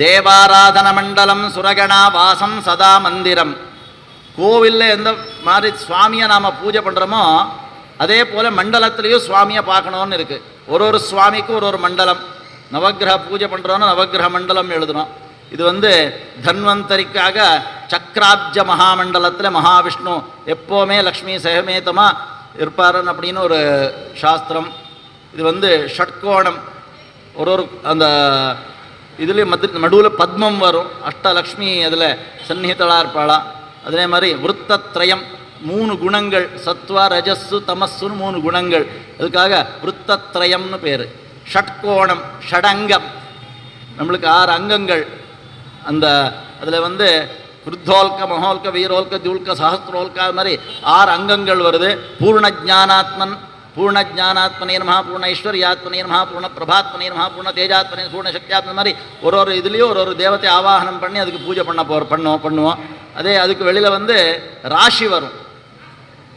தேவாராதன மண்டலம் சுரகணா வாசம் சதா மந்திரம். கோவிலில் எந்த மாதிரி சுவாமியை நாம் பூஜை பண்ணுறோமோ அதே போல் மண்டலத்துலேயும் சுவாமியை பார்க்கணுன்னு இருக்குது ஒரு ஒரு சுவாமிக்கும் ஒரு ஒரு மண்டலம். நவக்கிரக பூஜை பண்ணுறோன்னா நவக்கிரக மண்டலம் எழுதணும். இது வந்து தன்வந்தரிக்காக சக்கராப்ஜ மகாமண்டலத்தில் மகாவிஷ்ணு எப்போவுமே லக்ஷ்மி சகமேதமாக இருப்பாருன்னு அப்படின்னு ஒரு சாஸ்திரம். இது வந்து ஷட்கோணம். ஒரு ஒரு அந்த இதுலேயும் மது நடுவில் பத்மம் வரும். அஷ்டலக்ஷ்மி அதில் சந்நிகிதளாக இருப்பாளா? அதே மாதிரி விருத்தத்ரயம் மூணு குணங்கள். சத்வா ரஜஸ்ஸு தமஸ்ஸுன்னு மூணு குணங்கள். அதுக்காக விருத்தத்ரயம்னு பேர். ஷட்கோணம் ஷடங்கம். நம்மளுக்கு ஆறு அங்கங்கள். அந்த அதில் வந்து விருத்தோல்க மகோல்க வீரோல்க தியுல்க சஹஸ்ரோல்க அது மாதிரி ஆறு அங்கங்கள் வருது. பூர்ண ஜானாத்மன் பூர்ண ஜானாத்மனே நமஹா பூர்ண ஐஸ்வர்யாத்மனே நமஹா பூர்ண பிரபாத்மனே நமஹா பூர்ண தேஜாத்மனே பூர்ண சக்தியாத்மன் மாதிரி ஒரு ஒரு இதுலேயும் ஒரு ஒரு தேவத்தை ஆவாகனம் பண்ணி அதுக்கு பூஜை பண்ண போகிற பண்ணுவோம் பண்ணுவோம். அதே அதுக்கு வெளியில் வந்து ராசி வரும்.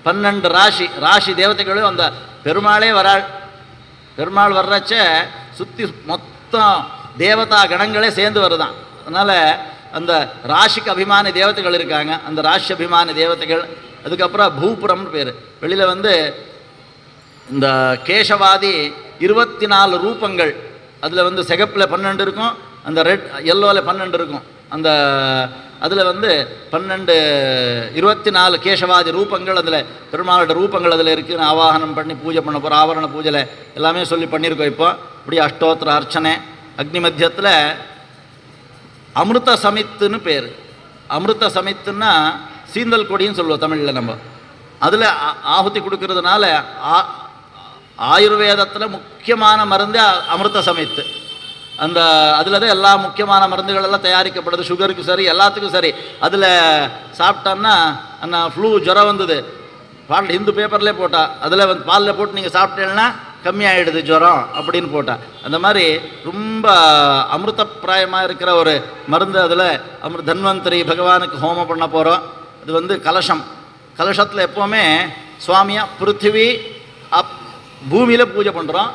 பன்னெண்டு ராசி ராசி தேவதைகளும் அந்த பெருமாளே வராள். பெருமாள் வர்றச்ச சுற்றி மொத்தம் தேவதா கணங்களே சேர்ந்து வருதான். அதனால் அந்த ராசிக்கு அபிமான தேவதைகள் இருக்காங்க. அந்த ராசி அபிமான தேவதைகள் அதுக்கப்புறம் பூபுரம்னு பேர். வெளியில் வந்து இந்த கேசவாதி இருபத்தி நாலு ரூபங்கள் அதில் வந்து சிகப்பில் பன்னெண்டு இருக்கும் அந்த ரெட் எல்லோவில் பன்னெண்டு இருக்கும். அந்த அதில் வந்து பன்னெண்டு இருபத்தி நாலு கேசவாதி ரூபங்கள் அதில் பெருமாளோட ரூபங்கள் அதில் இருக்குதுன்னு ஆவாகனம் பண்ணி பூஜை பண்ண போகிற ஆவரண பூஜையில் எல்லாமே சொல்லி பண்ணியிருக்கோம் இப்போ. இப்படி அஷ்டோத்திர அர்ச்சனை அக்னி மத்தியத்தில் அமிர்த சமித்துன்னு பேர். அமிர்த சமித்துன்னா சீந்தல் கொடின்னு சொல்லுவோம் தமிழில் நம்ம. அதில் ஆಹುತಿ கொடுக்கறதுனால ஆ- ஆயுர்வேதத்தில் முக்கியமான மருந்து அமிர்த சமைத்து. அந்த அதில் தான் எல்லா முக்கியமான மருந்துகளெல்லாம் தயாரிக்கப்படுது. சுகருக்கு சரி எல்லாத்துக்கும் சரி. அதில் சாப்பிட்டோம்னா அந்த ஃப்ளூ ஜுரம் வந்தது. பால் இந்து பேப்பர்லேயே போட்டா அதில் வந்து பாலில் போட்டு நீங்கள் சாப்பிட்டீங்கன்னா கம்மியாயிடுது ஜுரம் அப்படின்னு போட்டா. அந்த மாதிரி ரொம்ப அமிர்தப்பிராயமாக இருக்கிற ஒரு மருந்து அதில் அமிர் தன்வந்திரி பகவானுக்கு ஹோமம் பண்ண போகிறோம் இது வந்து கலசம். கலசத்தில் எப்போவுமே சுவாமியாக பிருத்திவி அப் பூமியில் பூஜை பண்ணுறோம்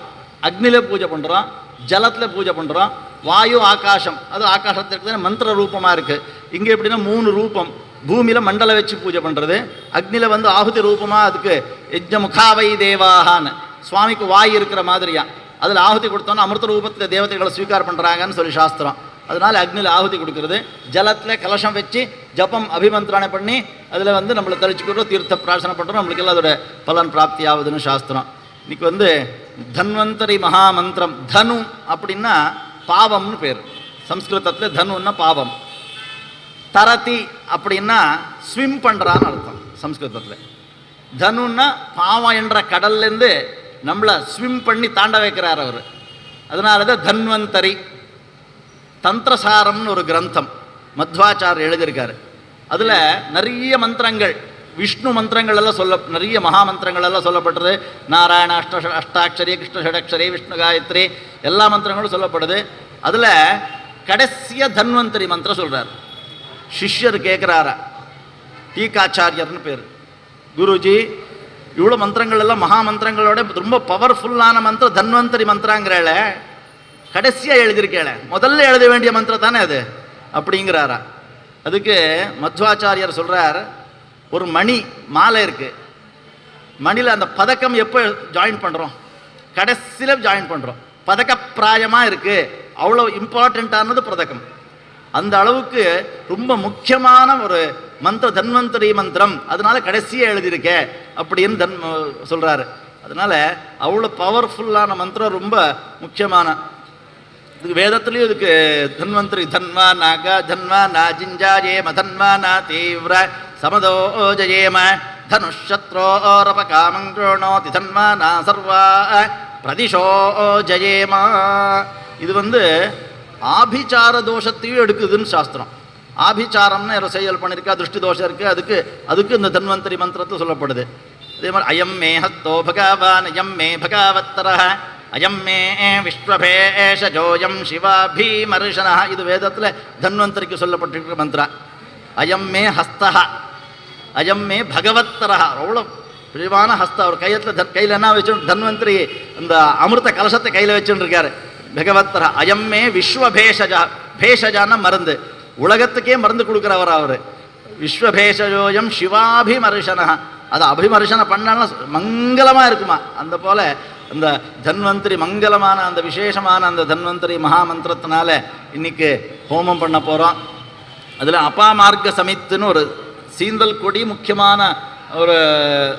அக்னியில் பூஜை பண்ணுறோம் ஜலத்தில் பூஜை பண்ணுறோம் வாயு ஆகாசம். அது ஆகாசத்திற்கு மந்திர ரூபமாக இருக்குது இங்கே எப்படின்னா மூணு ரூபம். பூமியில் மண்டலம் வச்சு பூஜை பண்ணுறது அக்னியில் வந்து ஆகுதி ரூபமாக அதுக்கு யஜ்ஜ முகாவை தேவாகான்னு சுவாமிக்கு வாய் இருக்கிற மாதிரியா. அதில் ஆகுதி கொடுத்தோன்னா அமிர்த ரூபத்தில் தேவதைகளை ஸ்வீகார் பண்ணுறாங்கன்னு சொல்லி சாஸ்திரம். அதனால் அக்னியில் ஆகுதி கொடுக்கறது. ஜலத்தில் கலசம் வச்சு ஜபம் அபிமந்திரணை பண்ணி அதில் வந்து நம்மளை தெளிச்சுக்கிறோம் தீர்த்த பிரார்த்தனை பண்ணுறோம் நம்மளுக்கு எல்லாம் அதோட பலன் பிராப்தி ஆகுதுன்னு சாஸ்திரம். இன்னைக்கு வந்து தன்வந்தரி மகாமந்திரம் தனு அப்படின்னா பாவம்னு பேர். சம்ஸ்கிருதத்தில் தனுன்னா பாவம். தரதி அப்படின்னா ஸ்விம் பண்ணுறான்னு அர்த்தம் சம்ஸ்கிருதத்தில் தனுன்னா பாவம் என்ற கடல்லேருந்து நம்மளை ஸ்விம் பண்ணி தாண்ட வைக்கிறார் அவர். அதனால தான் தன்வந்தரி தந்திரசாரம்னு ஒரு கிரந்தம் மத்வாச்சார் எழுதியிருக்காரு. அதில் நிறைய மந்திரங்கள் விஷ்ணு மந்திரங்கள் எல்லாம் சொல்ல நிறைய மகா மந்திரங்கள் எல்லாம் சொல்லப்பட்டது. நாராயண அஷ்ட அஷ்டாட்சரி கிருஷ்ண ஷடாட்சரி விஷ்ணு காயத்ரி எல்லா மந்திரங்களும் சொல்லப்படுது. அதில் கடைசிய தன்வந்தரி மந்திரம் சொல்கிறார் சிஷ்யர் கேட்குறாரா டீகாச்சாரியர்னு பேர். குருஜி இவ்வளோ மந்திரங்கள் எல்லாம் மகா மந்திரங்களோட ரொம்ப பவர்ஃபுல்லான மந்திரம் தன்வந்தரி மந்திராங்கிறாள. கடைசியாக எழுதியிருக்கேள. முதல்ல எழுத வேண்டிய மந்திரம் தானே அது? அப்படிங்கிறாரா. அதுக்கு மத்வாச்சாரியர் சொல்கிறார் ஒரு மணி மாலை இருக்குது மணியில் அந்த பதக்கம் எப்போ ஜாயின் பண்ணுறோம் கடைசியில் ஜாயின் பண்ணுறோம் பதக்கப்பிராயமாக இருக்குது அவ்வளோ இம்பார்ட்டண்ட்டானது பதக்கம். அந்த அளவுக்கு ரொம்ப முக்கியமான ஒரு மந்திர தன்வந்தரி மந்திரம். அதனால கடைசியாக எழுதியிருக்க அப்படின்னு தன் சொல்கிறாரு அதனால் அவ்வளோ பவர்ஃபுல்லான மந்திரம் ரொம்ப முக்கியமான. இதுக்கு வேதத்துலேயும் இதுக்கு தன்வந்திரி தன்வா நாகா தன்வா நா ஜிஞ்சாஜேம மதன்வா நா தீவிர சமதோ ஜயேம தனுஷத்ரோரப காமங்கோணோதி சர்வா பிரதிஷோ ஜயேம இது வந்து ஆபிச்சார தோஷத்தையும் எடுக்குதுன்னு சாஸ்திரம். ஆபிச்சாரம்னு ஒரு செயல் பண்ணியிருக்கா திருஷ்டி தோஷம் இருக்குது அதுக்கு அதுக்கு இந்த தன்வந்தரி மந்திரத்தை சொல்லப்படுது. அதே மாதிரி அயம் மேஹத்தோ பகவான் அயம் மே பகாவத்தர அயம் மே விஸ்வபேஷஜோயம் சிவா பீமர்ஷனா இது வேதத்தில் தன்வந்தரிக்கு சொல்லப்பட்டிருக்கிற மந்திரம். அயம் மே ஹஸ்தா அயம் மே பகவத்தரா அவ்வளோ பிரிவான ஹஸ்தம் அவர் கையத்தில் தன் கையில் என்ன வச்சு தன்வந்திரி இந்த அமிர்த கலசத்தை கையில் வச்சுட்டு இருக்காரு பகவத்தர அயம் மே விஸ்வபேஷஜா. பேஷஜான மருந்து. உலகத்துக்கே மருந்து கொடுக்குறவர் அவர். விஸ்வபேஷஜோயம் சிவாபிமர்ஷனா அது அபிமர்ஷனை பண்ணாலும் மங்களமாக இருக்குமா? அந்த போல் அந்த தன்வந்திரி மங்களமான அந்த விசேஷமான அந்த தன்வந்திரி மகாமந்திரத்தினால இன்னைக்கு ஹோமம் பண்ண போகிறோம் அதில் அபாமார்க்க சமித்துன்னு ஒரு சீந்தல் கொடி முக்கியமான ஒரு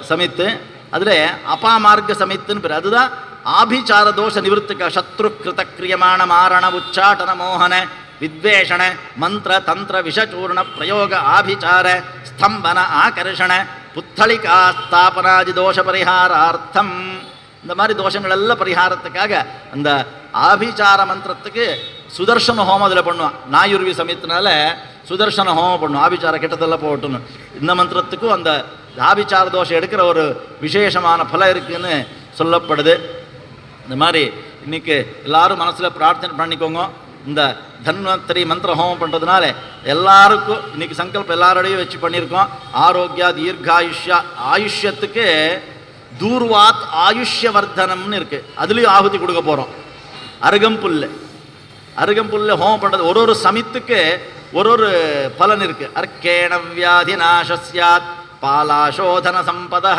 சமித்து. அதில் அபாமார்க்க சமித்துன்னு பேர். அதுதான் ஆபிச்சார தோஷ நிவர்த்திக்க சத்ரு கிருதக்கிரியமான மாரண உச்சாட்டன மோகன வித்வேஷண மந்திர தந்திர விஷச்சூர்ண பிரயோக ஆபிச்சார ஸ்தம்பன ஆகர்ஷண புத்தளிகா ஸ்தாபனாதி தோஷ பரிகாரார்த்தம் இந்த மாதிரி தோஷங்கள் எல்லாம் பரிகாரத்துக்காக அந்த ஆபிச்சார மந்திரத்துக்கு சுதர்சன ஹோமம் அதில் பண்ணுவான். நாயுர்வி சமயத்தினால சுதர்சன ஹோமம் பண்ணும் ஆபிச்சார கிட்டத்தெல்லாம் போட்டணும் இந்த மந்திரத்துக்கும் அந்த ஆபிச்சார தோஷம் எடுக்கிற ஒரு விசேஷமான பலம் இருக்குதுன்னு சொல்லப்படுது. இந்த மாதிரி இன்றைக்கி எல்லாரும் மனசில் பிரார்த்தனை பண்ணிக்கோங்க. இந்த தன்வந்தரி மந்திர ஹோமம் பண்ணுறதுனால எல்லாருக்கும் இன்றைக்கி சங்கல்பம் எல்லாரோடையும் வச்சு பண்ணியிருக்கோம். ஆரோக்கியா தீர்காயுஷ்யா ஆயுஷ்யத்துக்கு தூர்வாத் ஆயுஷ்ய வர்த்தனம்னு இருக்குது அதுலேயும் ஆகுதி கொடுக்க போகிறோம் அருகம்புல். அருகம்புல்ல ஹோமம் பண்ணுறது ஒரு ஒரு சமித்துக்கு ஒரு ஒரு பலன் இருக்கு. அர்க்கேண வியாதி நாசஸ்யாத் பாலாசோதன சம்பதா.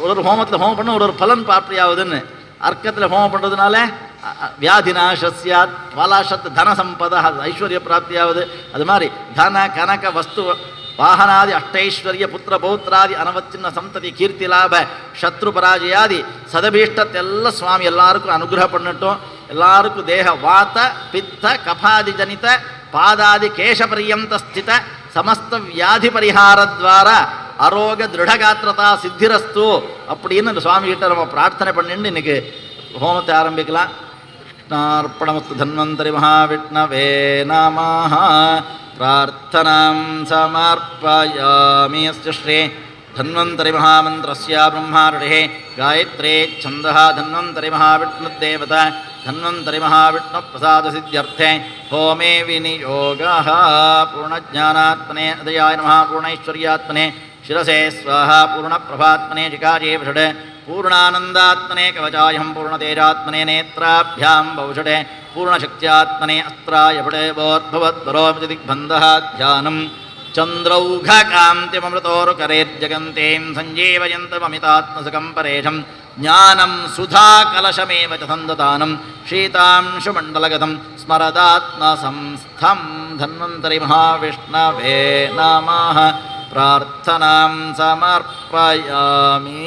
ஒரு ஒரு ஹோமத்தில் ஹோமம் பண்ண ஒரு ஒரு பலன் பிராப்தியாகுதுன்னு அர்க்கத்தில் ஹோமம் பண்ணுறதுனால வியாதி நாசஸ்யாத் பாலாசத்து தன சம்பதா அது ஐஸ்வர்ய பிராப்தியாகுது அது மாதிரி தன கனக வஸ்து வாகனாதி அஷ்டைஸ்வரிய புத்திர பௌத்ராதி அனவச்சின்ன சந்ததி கீர்த்தி லாப சத்ரு பராஜயாதி சதபீஷ்டத்தெல்ல சுவாமி எல்லாருக்கும் அனுகிரகம் பண்ணட்டும். எல்லாருக்கும் தேக வாத்த பித்த கபாதி ஜனித పాదాది కేశపర్యంత స్థిత సమస్త వ్యాధి పరిహార ద్వారా அரோக திருடகாத்திரதா சித்திரஸ்து அப்படின்னு அந்த சுவாமிகிட்ட நம்ம பிரார்த்தனை பண்ணிட்டு இன்னைக்கு ஹோமத்தை ஆரம்பிக்கலாம் கிருஷ்ணார்ப்பணமஸ்து தன்வந்தரி மகாவிஷ்ணவே நாமாக பிரார்த்தனாம் சமர்ப்பயாமி அஸ்து ஸ்ரீ धन्वन्तरि महामन्त्रस्य ब्रह्मारुढेः गायत्रे छन्दः धन्वन्तरि महाविष्णुदेवता धन्वन्तरि महाविष्णुप्रसादसिद्ध्यर्थे होमे विनियोगः पूर्णज्ञानात्मने अदयाय नमः पूर्णैश्वर्यात्मने शिरसे स्वाहा पूर्णप्रभात्मने चिकाजे षड् पूर्णानन्दात्मने कवचायं पूर्णतेजात्मने नेत्राभ्यां बहुषडे पूर्णशक्त्यात्मने अस्त्राय फटे बोद्भवद्वरोमिति दिग्बन्धः ध्यानं चन्द्रौघकान्तिममृतोरुकरेर्जगन्तीं सञ्जीवयन्तममितात्मसुखं परेशं జ్ఞానం సుధాకలశమేవ సందదానం శీతాంశుమండలగతం స్మరదాత్మ సంస్థం ధన్వంతరి మహావిష్ణవే నమ ప్రార్థనాం సమర్పయామి.